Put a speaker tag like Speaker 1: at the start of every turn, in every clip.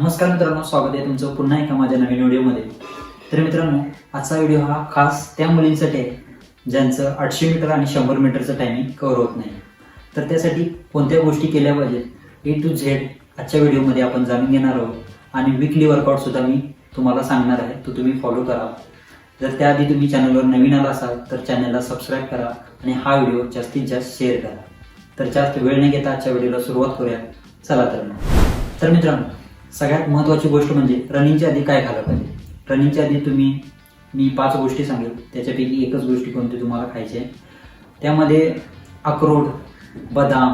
Speaker 1: नमस्कार मित्रांनो स्वागत आहे तुमचं पुन्हा एका माझ्या नवीन व्हिडिओमध्ये. तर मित्रांनो आजचा व्हिडिओ हा खास त्या मुलींसाठी आहे ज्यांचं आठशे मीटर आणि शंभर मीटरचं टायमिंग कव्हर होत नाही. तर त्यासाठी कोणत्या गोष्टी केल्या पाहिजेत ए टू झेड आजच्या व्हिडिओमध्ये आपण जाणून घेणार आहोत. आणि विकली वर्कआउटसुद्धा मी तुम्हाला सांगणार आहे तो तुम्ही फॉलो करा. जर त्याआधी तुम्ही चॅनलवर नवीन आला असाल तर चॅनलला सबस्क्राईब करा आणि हा व्हिडिओ जास्तीत जास्त शेअर करा. तर जास्त वेळ न घेता आजच्या व्हिडिओला सुरुवात करूया. चला तर मग. तर मित्रांनो सगळ्यात महत्त्वाची गोष्ट म्हणजे रनिंगच्या आधी काय खायला पाहिजे? रनिंगच्या आधी तुम्ही मी पाच गोष्टी सांगेल. त्याच्यापैकी एकच गोष्टी कोणती तुम्हाला खायची आहे? त्यामध्ये अक्रोड बदाम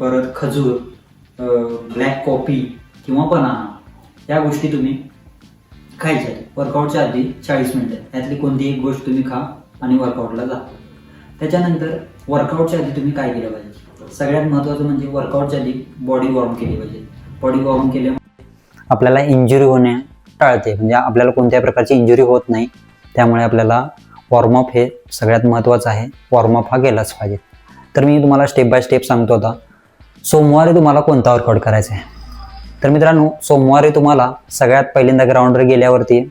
Speaker 1: परत खजूर ब्लॅक कॉफी किंवा बनाना या गोष्टी तुम्ही खायच्या आहेत. वर्कआउटच्या आधी चाळीस मिनटं यातली कोणती एक गोष्ट तुम्ही खा आणि वर्कआउटला जा. त्याच्यानंतर वर्कआउटच्या आधी तुम्ही काय केलं पाहिजे? सगळ्यात महत्त्वाचं म्हणजे वर्कआउटच्या आधी बॉडी वॉर्म केली पाहिजे. बॉडी वॉर्म केल्या
Speaker 2: आपल्याला इंजुरी होणे टाळते. म्हणजे आपल्याला कोणत्याही प्रकारची इंजुरी होत नाही. त्यामुळे आपल्याला वॉर्मअप हे सगळ्यात महत्त्वाचं आहे. वॉर्मअप हा केलाच पाहिजे. तर मी तुम्हाला स्टेप बाय स्टेप सांगतो आता. सोमवारी तुम्हाला कोणता वर्कआउट करायचा आहे? तर मित्रांनो सोमवारी तुम्हाला सगळ्यात पहिल्यांदा ग्राउंडवर गेल्यावरती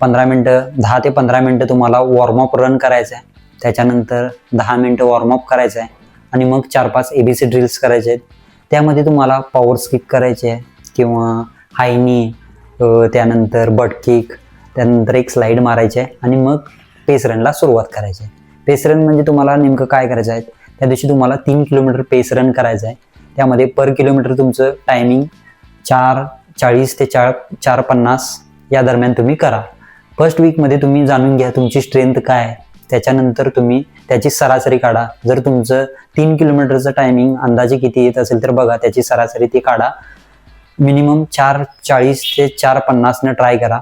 Speaker 2: पंधरा मिनटं दहा ते पंधरा मिनटं तुम्हाला वॉर्मअप रन करायचं आहे. त्याच्यानंतर दहा मिनटं वॉर्मअप करायचं आहे. आणि मग चार पाच ए बी सी ड्रिल्स करायचे आहेत. त्यामध्ये तुम्हाला पॉवर स्किप करायचे आहे. किंवा हायनी त्यानंतर बट किक त्यानंतर एक स्लाईड मारायची आहे. आणि मग पेस रनला सुरुवात करायची आहे. पेस रन म्हणजे तुम्हाला नेमकं काय करायचं आहे? त्या दिवशी तुम्हाला तीन किलोमीटर पेस रन करायचं आहे. त्यामध्ये पर किलोमीटर तुमचं टायमिंग चार चाळीस ते चार चार पन्नास या दरम्यान तुम्ही करा. फर्स्ट वीकमध्ये तुम्ही जाणून घ्या तुमची स्ट्रेंथ काय आहे. त्याच्यानंतर तुम्ही त्याची सरासरी काढा. जर तुमचं तीन किलोमीटरचं टायमिंग अंदाजे किती येत असेल तर बघा त्याची सरासरी ती काढा. मिनिमम चार चाळीस ते चार पन्नासनं ट्राय करा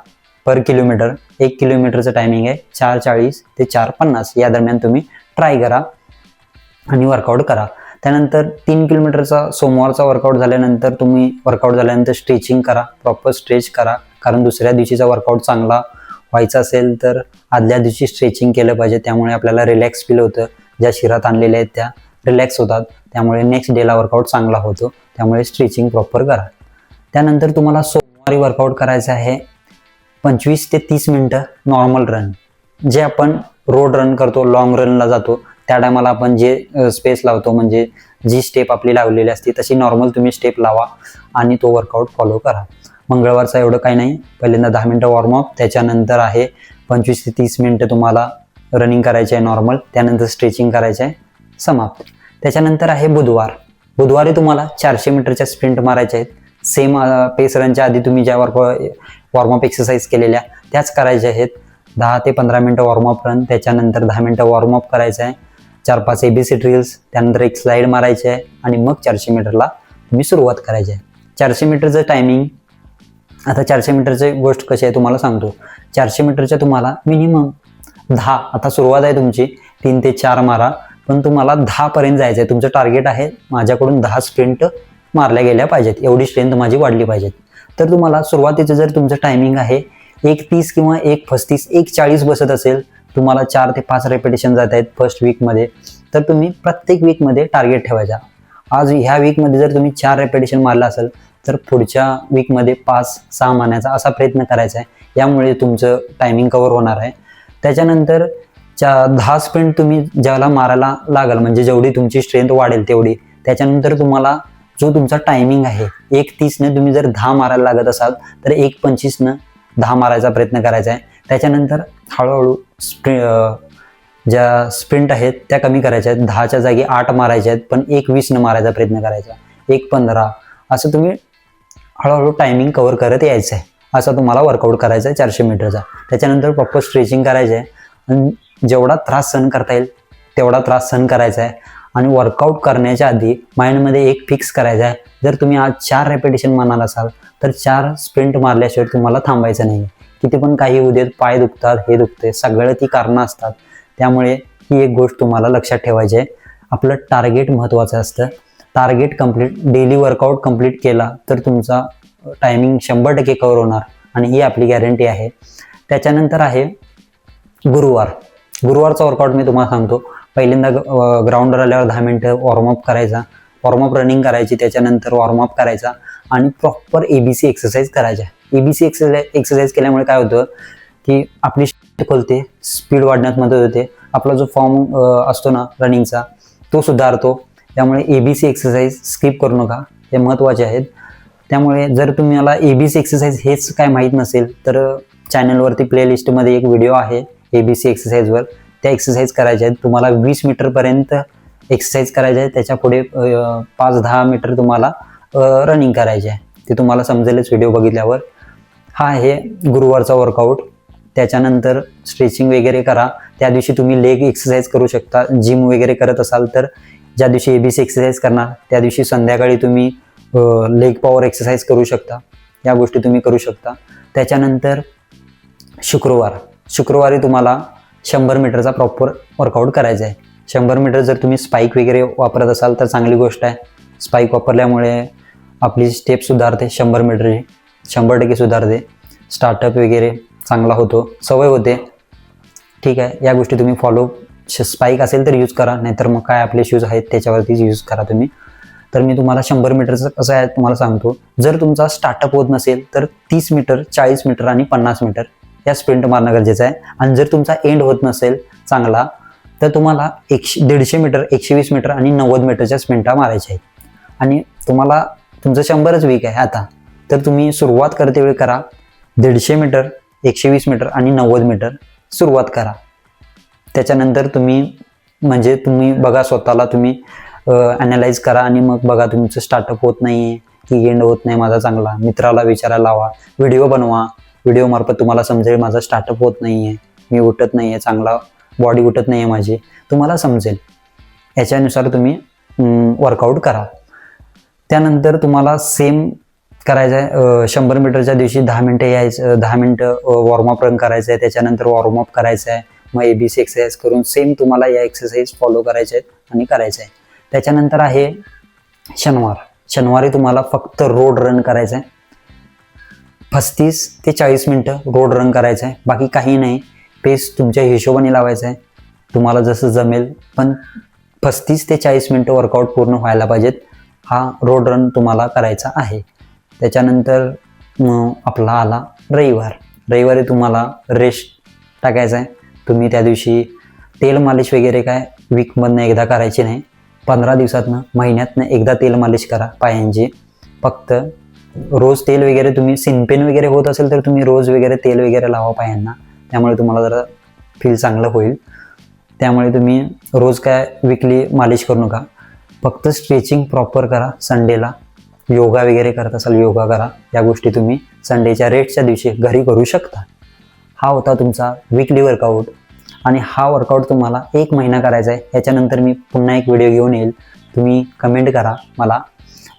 Speaker 2: पर किलोमीटर एक किलोमीटरचं टायमिंग आहे चार चाळीस ते चार पन्नास. या दरम्यान तुम्ही ट्राय करा आणि वर्कआउट करा. त्यानंतर तीन किलोमीटरचा सोमवारचा वर्कआउट झाल्यानंतर तुम्ही वर्कआउट झाल्यानंतर स्ट्रेचिंग करा. प्रॉपर स्ट्रेच करा. कारण दुसऱ्या दिवशीचा वर्कआउट चांगला व्हायचं असेल तर आदल्या दिवशी स्ट्रेचिंग केलं पाहिजे. त्यामुळे आपल्याला रिलॅक्स फील होतं. ज्या शिरात आणलेल्या आहेत त्या रिलॅक्स होतात. त्यामुळे नेक्स्ट डेला वर्कआउट चांगला होतो. त्यामुळे स्ट्रेचिंग प्रॉपर करा. त्यानंतर तुम्हाला सोमवारी वर्कआउट करायचं आहे पंचवीस ते तीस मिनटं नॉर्मल रन जे आपण रोड रन करतो लॉंग रनला जातो त्या टायमाला आपण जे स्पेस लावतो म्हणजे जी स्टेप आपली लावलेली असते तशी नॉर्मल तुम्ही स्टेप लावा आणि तो वर्कआउट फॉलो करा. मंगळवारचा एवढं काही नाही. पहिल्यांदा दहा मिनटं वॉर्मअप त्याच्यानंतर आहे पंचवीस ते तीस मिनटं तुम्हाला रनिंग करायचे आहे नॉर्मल त्यानंतर स्ट्रेचिंग करायचं आहे समाप्त. त्याच्यानंतर आहे बुधवार. बुधवारी तुम्हाला चारशे मीटरच्या स्प्रिंट मारायच्या आहेत. सेम पेस रनच्या आधी तुम्ही ज्या वर्क वॉर्मअप एक्सरसाइज केलेल्या त्याच करायच्या आहेत. दहा ते पंधरा मिनटं वॉर्मअप रन त्याच्यानंतर दहा मिनटं वॉर्मअप करायचं आहे. चार पाच ए बी सी ड्रिल्स त्यानंतर एक स्लाईड मारायची आहे आणि मग चारशे मीटरला तुम्ही सुरुवात करायची आहे. चारशे मीटरचं टायमिंग आता चारशे मीटरची गोष्ट कशी आहे तुम्हाला सांगतो. चारशे मीटरच्या तुम्हाला मिनिमम दहा आता सुरुवात आहे तुमची तीन ते चार मारा पण तुम्हाला दहापर्यंत जायचं आहे. तुमचं टार्गेट आहे माझ्याकडून दहा स्प्रिंट मारल्या गेल्या पाहिजेत. एवढी स्ट्रेंथ माझी वाढली पाहिजेत. तर तुम्हाला सुरुवातीचं जर तुमचं टायमिंग आहे एक तीस किंवा एक पस्तीस एक चाळीस बसत असेल तुम्हाला चार ते पाच रेपिटेशन जात आहेत फर्स्ट वीकमध्ये तर तुम्ही प्रत्येक वीकमध्ये टार्गेट ठेवायचा. आज ह्या वीकमध्ये जर तुम्ही चार रेपिटेशन मारला असेल तर पुढच्या वीकमध्ये पाच सहा महिन्याचा असा प्रयत्न करायचा आहे. यामुळे तुमचं टायमिंग कवर होणार आहे. त्याच्यानंतर च्या दहा स्प्रिंट तुम्ही ज्याला मारायला लागाल म्हणजे जेवढी तुमची स्ट्रेंथ वाढेल तेवढी त्याच्यानंतर तुम्हाला जो तुमचा टायमिंग आहे एक तीसनं तुम्ही जर दहा मारायला लागत असाल तर एक पंचवीसनं दहा मारायचा प्रयत्न करायचा आहे. त्याच्यानंतर हळूहळू स्प्रि ज्या स्प्रिंट आहेत त्या कमी करायच्या आहेत. दहाच्या जागी आठ मारायच्या आहेत पण एक वीसनं मारायचा प्रयत्न करायचा एक पंधरा असं तुम्ही हळूहळू टायमिंग कवर करत यायचं आहे असा तुम्हाला वर्कआउट करायचा आहे चारशे मीटरचा. त्याच्यानंतर प्रॉपर स्ट्रेचिंग करायचं आहे आणि जेवढा त्रास सहन करता येईल तेवढा त्रास सहन करायचा आहे आणि वर्कआउट करण्याच्या आधी माइंडमध्ये एक फिक्स करायचा आहे जर तुम्ही आज चार रेपिटेशन मारणार असाल तर चार स्प्रिंट मारल्याशिवाय तुम्हाला थांबायचं नाही किती पण काही होऊ पाय दुखतात हे दुखते सगळं ती कारणं असतात. त्यामुळे ही एक गोष्ट तुम्हाला लक्षात ठेवायची आहे आपलं टार्गेट महत्त्वाचं असतं. Target complete daily workout complete केला तर तुमचा टायमिंग शंभर टक्के कवर होणार. आणि ही आपली गॅरंटी आहे. त्याच्यानंतर आहे गुरुवार. गुरुवारचा वर्कआउट मी तुम्हाला सांगतो. पहिल्यांदा ग्राउंडवर आल्यावर दहा मिनटं वॉर्मअप करायचा. वॉर्मअप रनिंग करायची त्याच्यानंतर वॉर्मअप करायचा. आणि proper A B C exercise करायच्या A B C exercise exercise केल्यामुळे काय होतं की आपली खोलते स्पीड वाढण्यात मदत होते. आपला जो फॉर्म असतो ना रनिंगचा तो सुधारतो. त्यामुळे A B C exercise skip करू नका. हे महत्त्वाचे आहेत. त्यामुळे जर तुम्हाला ए बी सी एक्सरसाइज हेच काय माहीत नसेल तर चॅनलवरती प्लेलिस्टमध्ये एक व्हिडिओ आहे ए बी सी एक्सरसाइजवर त्या एक्सरसाइज करायच्या आहेत. तुम्हाला वीस मीटरपर्यंत एक्सरसाइज करायचे आहे त्याच्या पुढे पाच दहा मीटर तुम्हाला रनिंग करायचे आहे. ते तुम्हाला समजेलच व्हिडिओ बघितल्यावर. हा आहे गुरुवारचा वर्कआउट त्याच्यानंतर स्ट्रेचिंग वगैरे करा. त्या दिवशी तुम्ही लेग एक्सरसाइज करू शकता. जिम वगैरे करत असाल तर ज्या दिवशी ए बी सी एक्सरसाइज करणार त्या दिवशी संध्याकाळी तुम्ही लेग पॉवर एक्सरसाइज करू शकता. या गोष्टी तुम्ही करू शकता. त्याच्यानंतर शुक्रवार. शुक्रवारी तुम्हाला शंभर मीटरचा प्रॉपर वर्कआउट करायचा आहे. शंभर मीटर जर तुम्ही स्पाईक वगैरे वापरत असाल तर चांगली गोष्ट आहे. स्पाईक वापरल्यामुळे आपली स्टेप सुधारते शंभर मीटरची. शंभर टक्के सुधारते. स्टार्टअप वगैरे चांगला होतो. सवय होते. ठीक आहे. या गोष्टी तुम्ही फॉलो स्पाईक असेल तर यूज करा नाहीतर मग काय आपले शूज आहेत त्याच्यावरतीच यूज करा तुम्ही. तर मी तुम्हाला शंभर मीटरचं कसं आहे तुम्हाला सांगतो. जर तुमचा स्टार्टअप होत नसेल तर तीस मीटर चाळीस मीटर आणि पन्नास मीटर या स्प्रिंट मारणं गरजेचं आहे. आणि जर तुमचा एंड होत नसेल चांगला तर तुम्हाला एकशे दीडशे मीटर एकशे वीस मीटर आणि नव्वद मीटरच्या स्प्रिंटा मारायच्या आहेत. आणि तुम्हाला तुमचं शंभरच वीक आहे आता. तर तुम्ही सुरुवात करते वेळी करा. दीडशे मीटर एकशे वीस मीटर आणि नव्वद मीटर सुरुवात करा. त्याच्यानंतर तुम्ही म्हणजे तुम्ही बघा स्वतःला तुम्ही अनालाइज करा आणि मग बघा तुमचं स्टार्टअप होत नाही आहे की एंड होत नाही माझा चांगला. मित्राला विचारायला लावा. व्हिडिओ बनवा. व्हिडिओमार्फत तुम्हाला समजेल माझा स्टार्टअप होत नाही आहे मी उठत नाही आहे चांगला बॉडी उठत नाही आहे माझी. तुम्हाला समजेल. याच्यानुसार तुम्ही वर्कआउट करा. त्यानंतर तुम्हाला सेम करायचं आहे शंभर मीटरच्या दिवशी दहा मिनटं यायचं दहा मिनटं वॉर्मअप रन करायचं आहे त्याच्यानंतर वॉर्मअप करायचं आहे मग ए बी सी एक्सरसाइज करून सेम तुम्हाला या एक्सरसाइज फॉलो करायचे आहेत आणि करायचं आहे त्याच्यानंतर आहे शनिवार. शनिवारी तुम्हाला फक्त रोड रन करायचं आहे पस्तीस ते चाळीस मिनटं रोड रन करायचं आहे बाकी काही नाही. पेस तुमच्या हिशोबाने लावायचं आहे तुम्हाला जसं जमेल पण पस्तीस ते चाळीस मिनटं वर्कआउट पूर्ण व्हायला पाहिजेत. हा रोड रन तुम्हाला करायचा आहे. त्याच्यानंतर आपला आला रविवार. रविवारी तुम्हाला रेस्ट टाकायचा आहे तुम्ही त्या दिवशी तेल मालिश वगैरे काय वीकमधनं एकदा करायची नाही. पंधरा दिवसातनं महिन्यातनं एकदा तेल मालिश करा पायांची. फक्त रोज तेल वगैरे तुम्ही सिनपेन वगैरे होत असेल तर तुम्ही रोज वगैरे तेल वगैरे लावा पायांना. त्यामुळे तुम्हाला जरा फील चांगलं होईल. त्यामुळे तुम्ही रोज काय विकली मालिश करू नका. फक्त स्ट्रेचिंग प्रॉपर करा संडेला योगा वगैरे करत असाल योगा करा. या गोष्टी तुम्ही संडेच्या रेटच्या दिवशी घरी करू शकता. हा होता तुमचा वीकली वर्कआउट आणि हा वर्कआउट तुम्हाला एक महिना करायचा आहे. याच्यानंतर मी पुन्हा एक व्हिडिओ घेऊन येईल. तुम्ही कमेंट करा मला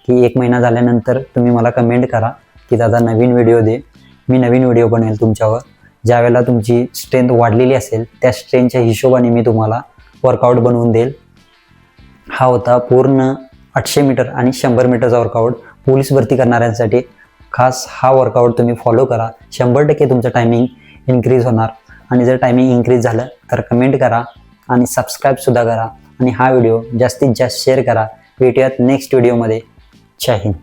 Speaker 2: की एक महिना झाल्यानंतर तुम्ही मला कमेंट करा की दादा नवीन व्हिडिओ दे. मी नवीन व्हिडिओ बनवेल तुमच्यावर. ज्यावेळेला तुमची स्ट्रेंथ वाढलेली असेल त्या स्ट्रेंथच्या हिशोबाने मी तुम्हाला वर्कआउट बनवून देईल. हा होता पूर्ण आठशे मीटर आणि शंभर मीटरचा वर्कआउट पोलीस भरती करणाऱ्यांसाठी. खास हा वर्कआउट तुम्ही फॉलो करा. शंभर टक्के तुमचं टायमिंग इन्क्रीज होणार. आणि जर टायमिंग इन्क्रीज झालं तर कमेंट करा आणि सबस्क्राईबसुद्धा करा. आणि हा व्हिडिओ जास्तीत जास्त शेअर करा. भेटूयात नेक्स्ट व्हिडिओमध्ये जय हिंद.